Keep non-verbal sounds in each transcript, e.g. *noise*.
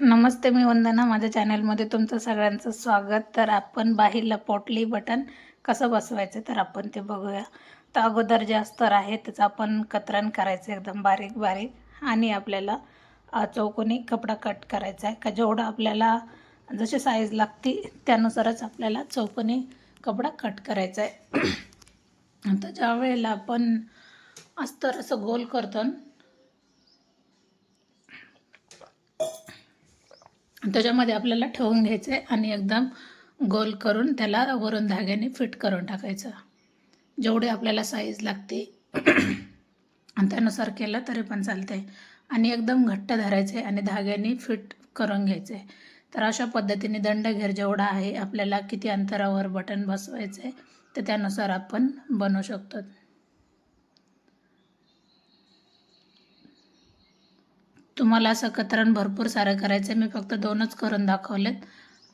नमस्ते मी वंदना. माझ्या चॅनलमध्ये तुमचं सगळ्यांचं स्वागत. तर आपण बाहीला पोटली बटन कसं बसवायचं तर आपण ते बघूया. तर अगोदर जे अस्तर आहे त्याचं आपण कतरण करायचं एकदम बारीक बारीक. आणि आपल्याला चौकोनी कपडा कट करायचा आहे. का जेवढं आपल्याला जशी साईज लागते त्यानुसारच आपल्याला चौकोनी कपडा कट करायचा आहे. *clears throat* तर ज्या वेळेला आपण अस्तर असं गोल करतो त्याच्यामध्ये आपल्याला ठेवून घ्यायचं आहे आणि एकदम गोल करून त्याला वरून धाग्याने फिट करून टाकायचं. जेवढे आपल्याला साईज लागते. आणि त्यानुसार केलं तरी पण चालतं आहे आणि एकदम घट्ट धरायचं आहे आणि धाग्याने फिट करून घ्यायचं आहे तर अशा पद्धतीने दंडघेर जेवढा आहे आपल्याला किती अंतरावर बटन बसवायचं आहे तर त्यानुसार आपण बनवू शकतो. तुम्हाला असं कतरण भरपूर सारं करायचं आहे मी फक्त दोनच करून दाखवलेत.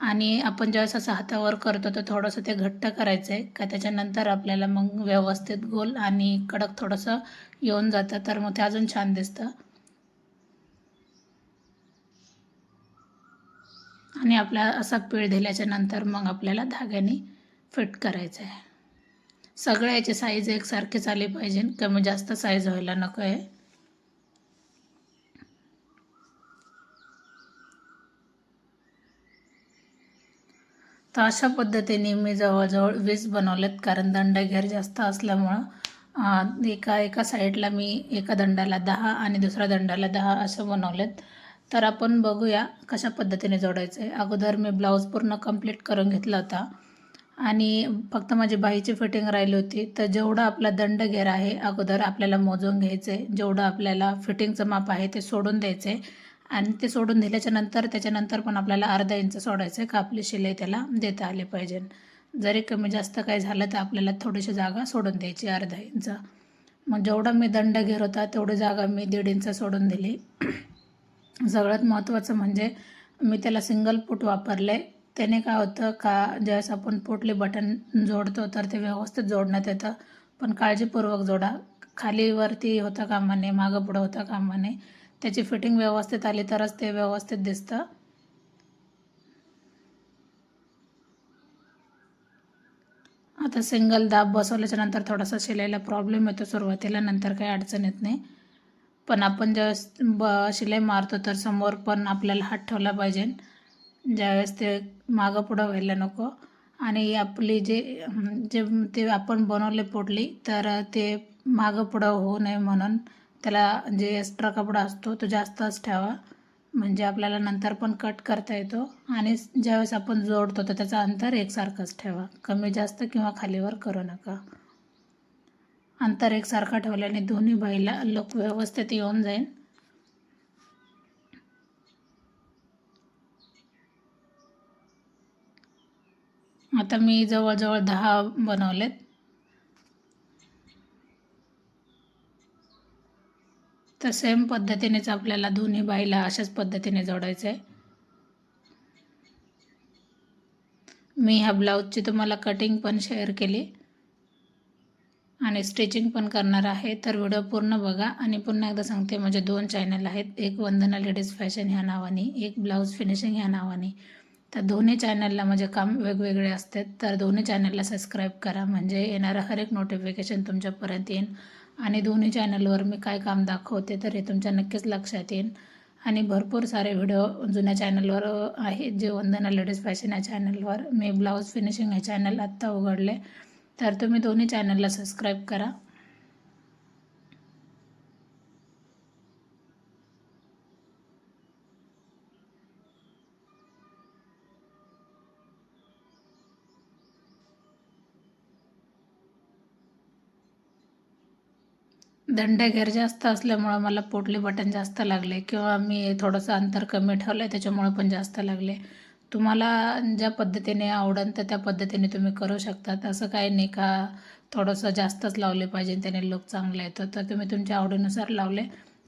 आणि आपण ज्यावेळेस असं हातावर करतो तर थोडंसं ते घट्ट करायचं आहे का त्याच्यानंतर आपल्याला मग व्यवस्थित गोल आणि कडक थोडंसं येऊन जातं. तर मग ते अजून छान दिसतं. आणि आपला असा पीळ दिल्याच्या नंतर मग आपल्याला धाग्याने फिट करायचं आहे सगळ्या याची साईज एकसारखीच आली पाहिजे कमी जास्त साईज व्हायला नको आहे तर अशा पद्धतीने मी जवळजवळ वीस बनवलेत कारण दंडघेर जास्त असल्यामुळं एका एका साईडला मी एका दंडाला दहा आणि दुसऱ्या दंडाला दहा असं बनवलेत. तर आपण बघूया कशा पद्धतीने जोडायचं आहे अगोदर मी ब्लाऊज पूर्ण कंप्लीट करून घेतला होता आणि फक्त माझी बाहीची फिटिंग राहिली होती. तर जेवढं आपला दंडघेर आहे अगोदर आपल्याला मोजून घ्यायचं आहे जेवढं आपल्याला फिटिंगचं माप आहे ते सोडून द्यायचं आहे आणि ते सोडून दिल्याच्या नंतर त्याच्यानंतर पण आपल्याला अर्धा इंच सोडायचं आहे का? आपली शिलाई त्याला देता आली पाहिजे. जरी कमी जास्त काही झालं तर आपल्याला थोडीशी जागा सोडून द्यायची अर्धा इंच. मग जेवढा मी दंड घेर होता तेवढी जागा मी दीड इंच सोडून दिली. सगळ्यात महत्त्वाचं म्हणजे मी त्याला सिंगल पूट वापरले. त्याने काय होतं का ज्यावेळेस आपण पोटली बटन जोडतो तर ते व्यवस्थित जोडण्यात येतं. पण काळजीपूर्वक जोडा. खालीवरती होता कामा नये मागं पुढं होता कामा नये त्याची फिटिंग व्यवस्थित आली तरच ते व्यवस्थित दिसतं. आता सिंगल दाब बसवल्याच्या नंतर थोडासा शिलाईला प्रॉब्लेम येतो सुरुवातीला नंतर काही अडचण येत नाही. पण आपण ज्यावेळेस ब शिलाई मारतो तर समोर पण आपल्याला हात ठेवला पाहिजे. ज्यावेळेस ते मागं पुढं व्हायला नको. आणि आपली जे जे ते आपण बनवले पोटली तर ते मागं पुढं होऊ नये म्हणून त्याला जे एक्स्ट्रा कपडा असतो तो जास्तच ठेवा. म्हणजे आपल्याला नंतर पण कट करता येतो. आणि ज्यावेळेस आपण जोडतो तर त्याचं अंतर एकसारखंच ठेवा. कमी जास्त किंवा खालीवर करू नका. अंतर एकसारखं ठेवल्याने दोन्ही बाईला लोक व्यवस्थित येऊन जाईल. आता मी जवळजवळ दहा बनवलेत. तर सेम पद्धतीनेच आपल्याला दोन्ही बाईला अशाच पद्धतीने जोडायचं आहे मी ह्या ब्लाऊजची तुम्हाला कटिंग पण शेअर केली. आणि स्टिचिंग पण करणार आहे. तर व्हिडिओ पूर्ण बघा. आणि पुन्हा एकदा सांगते माझे दोन चॅनल आहेत. एक वंदना लेडीज फॅशन ह्या नावाने एक ब्लाऊज फिनिशिंग ह्या नावाने. तर दोन्ही चॅनलला माझे काम वेगवेगळे असतात. तर दोन्ही चॅनलला सबस्क्राईब करा. म्हणजे येणारं हर एक नोटिफिकेशन तुमच्यापर्यंत येईल आणि दोन्ही चॅनलवर मी काय काम दाखवते तर हे तुमच्या नक्कीच लक्षात येईल. आणि भरपूर सारे व्हिडिओ जुन्या चॅनलवर आहेत. जे वंदना लेडीज फॅशन या चॅनलवर मी ब्लाऊज फिनिशिंग हे चॅनल आत्ता उघडले. तर तुम्ही दोन्ही चॅनलला सबस्क्राईब करा. दंडेघेर जास्त असल्यामुळं मला पोटली बटन जास्त लागले किंवा मी थोडंसं अंतर कमी ठेवलं आहे त्याच्यामुळं पण जास्त लागले. तुम्हाला ज्या पद्धतीने आवडेल तर त्या पद्धतीने तुम्ही करू शकतात. असं काही नाही का थोडंसं जास्तच लावले पाहिजे त्याने लोक चांगले येतो. तर तुम्ही तुमच्या आवडीनुसार लावले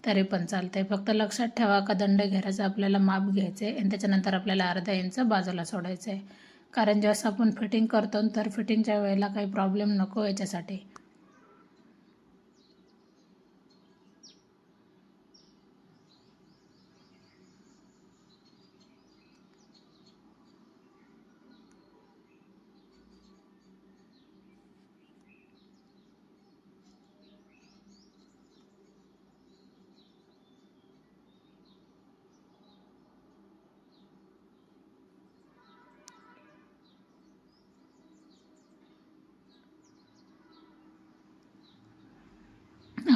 तरी पण चालते फक्त लक्षात ठेवा का दंड घेरायचं आपल्याला माप घ्यायचं आहे आणि त्याच्यानंतर आपल्याला अर्धा इंच बाजूला सोडायचं आहे कारण जेव्हा आपण फिटिंग करतो तर फिटिंगच्या वेळेला काही प्रॉब्लेम नको याच्यासाठी.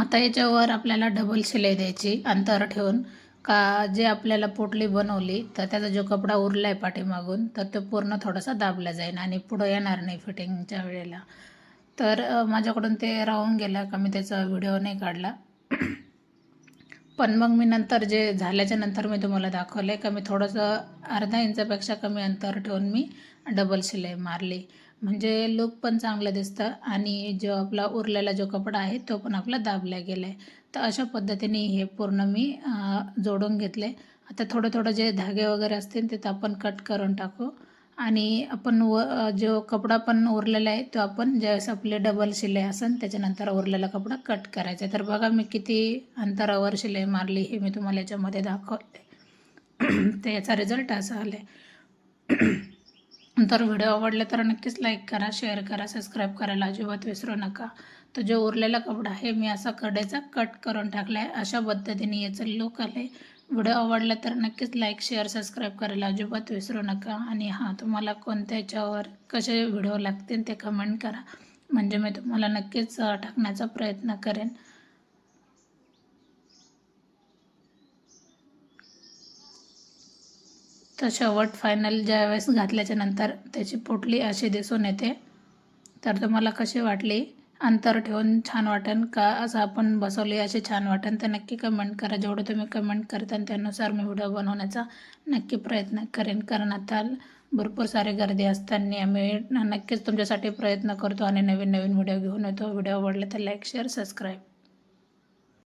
आता याच्यावर आपल्याला डबल शिलाई द्यायची अंतर ठेवून. का जे आपल्याला पोटली बनवली तर त्याचा जो कपडा उरला आहे पाठीमागून तर तो पूर्ण थोडासा दाबला जाईल आणि पुढं येणार नाही फिटिंगच्या वेळेला. तर माझ्याकडून ते राहून गेलं का मी त्याचा व्हिडिओ नाही काढला. पण मग मी नंतर जे झाल्याच्यानंतर मी तुम्हाला दाखवलं आहे का मी थोडंसं अर्धा इंचापेक्षा कमी अंतर ठेवून मी डबल शिलाई मारली. म्हणजे लुक पण चांगलं दिसतं आणि जो आपला उरलेला जो कपडा आहे तो पण आपला दाबला गेला आहे तर अशा पद्धतीने हे पूर्ण मी जोडून घेतले आता थोडं थोडं जे धागे वगैरे असतील ते तर आपण कट करून टाकू. आणि आपण व जो कपडा पण उरलेला आहे तो आपण ज्यावेळेस आपले डबल शिलाई असेल त्याच्यानंतर उरलेला कपडा कट करायचा आहे. तर बघा मी किती अंतरावर शिलाई मारली हे मी तुम्हाला याच्यामध्ये दाखवते. *clears throat* तर याचा रिझल्ट असा आला आहे *clears throat* तर व्हिडिओ आवडले तर नक्कीच लाईक करा शेअर करा सबस्क्राईब करायला अजिबात विसरू नका. तर जो उरलेला कपडा आहे मी असा कडेचा कट करून टाकला आहे अशा पद्धतीने याचं लुक आलं आहे व्हिडिओ आवडला तर नक्कीच लाईक शेअर सबस्क्राईब करायला अजिबात विसरू नका. आणि हां तुम्हाला कोणत्या याच्यावर कसे व्हिडिओ लागतील ते कमेंट करा. म्हणजे मी तुम्हाला नक्कीच टाकण्याचा प्रयत्न करेन. तर शेवट फायनल ज्यावेळेस घातल्याच्या नंतर त्याची पोटली अशी दिसून येते. तर तुम्हाला कशी वाटली? अंतर ठेवून छान वाटेल का? असं आपण बसवली असे छान वाटेल तर नक्की कमेंट करा. जेवढं तुम्ही कमेंट करता त्यानुसार मी व्हिडिओ बनवण्याचा नक्की प्रयत्न करेन. कारण आता भरपूर सारी गर्दी असताना आम्ही नक्कीच तुमच्यासाठी प्रयत्न करतो आणि नवीन नवीन व्हिडिओ घेऊन येतो. व्हिडिओ आवडले तर लाईक शेअर सबस्क्राईब